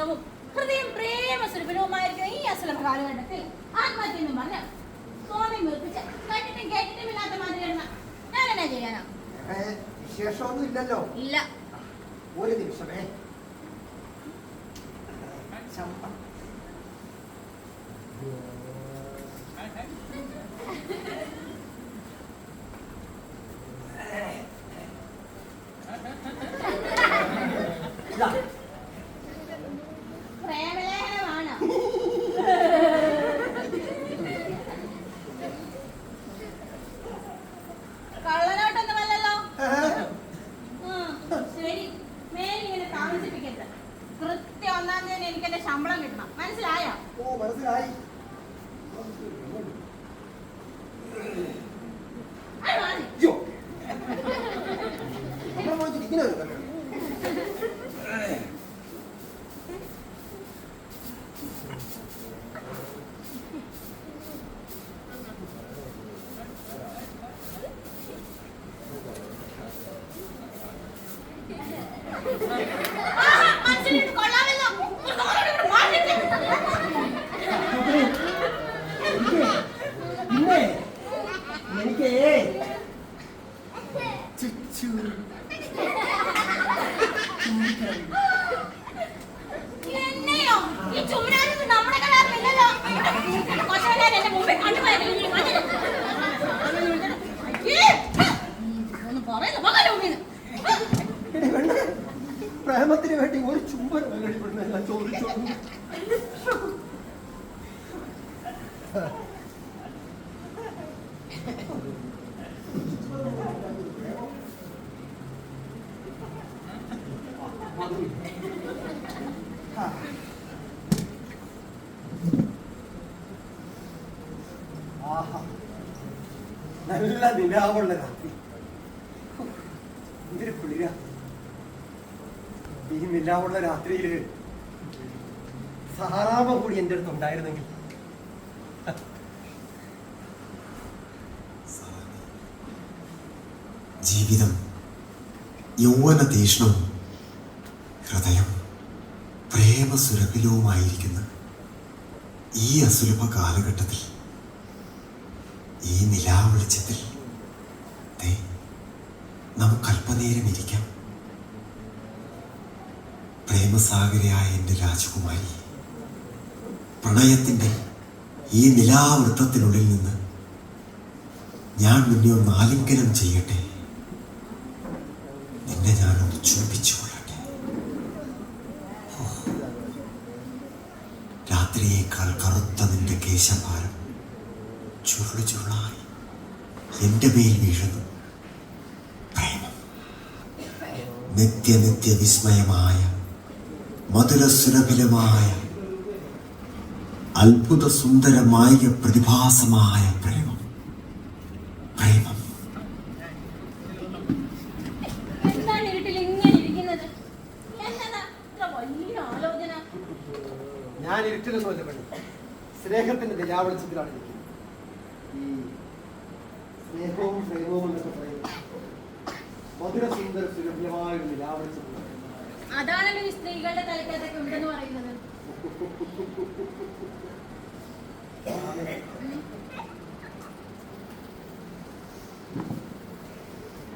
തീഷ്ണവും ഹൃദയം പ്രേമസുരഭിനവുമായിരിക്കുന്ന ഈ അസുലഭ കാലഘട്ടത്തിൽ ആത്മഹത്യ എന്ന് പറഞ്ഞ സ്വാമി വീർപ്പിച്ച് കണ്ടിട്ടും കേട്ടിട്ടും ഇല്ലാത്ത മാതിരി കിടന്ന ഞാൻ എന്നാ ചെയ്യാനാ വിശേഷമൊന്നും ഇല്ലല്ലോ. ഇല്ല. ഒരു നിമിഷമേ. ചമ്പ. മനസ്സിലായോ ഓ മനസ്സിലായി അത് വാങ്ങി. അയ്യോ നമ്മളെ മോളിൽ ഇങ്ങനെ ഒരു കല്യാണം. ആഹാ, പ്രേമത്തിന് വേണ്ടി ഒരു ചുംബനം ഇവിടുന്നെല്ലാം ചോദിച്ചോളൂ. നല്ല നിലാവുള്ള രാത്രി. എന്തൊരു ഈ നിലാവുള്ള രാത്രിയിൽ സഹാറാമ കൂടി എന്റെ അടുത്ത് ഉണ്ടായിരുന്നെങ്കിൽ. ജീവിതം യൗവന തീഷ്ണവും ഹൃദയം പ്രേമസുരഭിലവുമായിരിക്കുന്ന ഈ അസുലഭ കാലഘട്ടത്തിൽ ഈ നിലാവെളിച്ചത്തിൽ ദേ നമുക്ക് അല്പനേരം ഇരിക്കാം. പ്രേമസാഗരയായ എന്റെ രാജകുമാരി പ്രണയത്തിന്റെ ഈ നിലാവൃത്തത്തിനുള്ളിൽ നിന്ന് ഞാൻ നിന്നെ ഒന്ന് ആലിംഗനം ചെയ്യട്ടെ. നിന്നെ ഞാനൊന്ന് ചുംബിച്ചു കൊള്ളട്ടെ. രാത്രിയേക്കാൾ കറുത്ത നിന്റെ കേശഭാരം ചുരുളു ചുരുളായി എന്റെ മേൽ വീഴുന്നു. പ്രേമം. നിത്യനിത്യ വിസ്മയമായ മധുരസുരഭിലമായ അത്ഭുത സുന്ദരമായ പ്രതിഭാസമായ പ്രേമം. പ്രേമം. എന്താണ് ഇരുട്ടിൽ ഇങ്ങനെ ഇരിക്കുന്നത്? എന്നതാ ഇത്ര വലിയ ആലോചന? ഞാൻ ഇരുട്ടിലൊന്നുമല്ല പെണ്ണ് സ്നേഹത്തിന്റെ നിലാവെളിച്ചത്തിലാണ് ഇരിക്കുന്നത്. ഈ സ്നേഹവും പ്രേമവും എന്നൊക്കെ പറയുന്നത് മധുര സുന്ദര സുലഭ്യമായ ഒരു നിലാവെളിച്ചത്തിൽ അതാണല്ലോ ഈ സ്ത്രീകളുടെ തലക്കകത്തൊക്കെ ഉണ്ടെന്ന് പറയുന്നത്.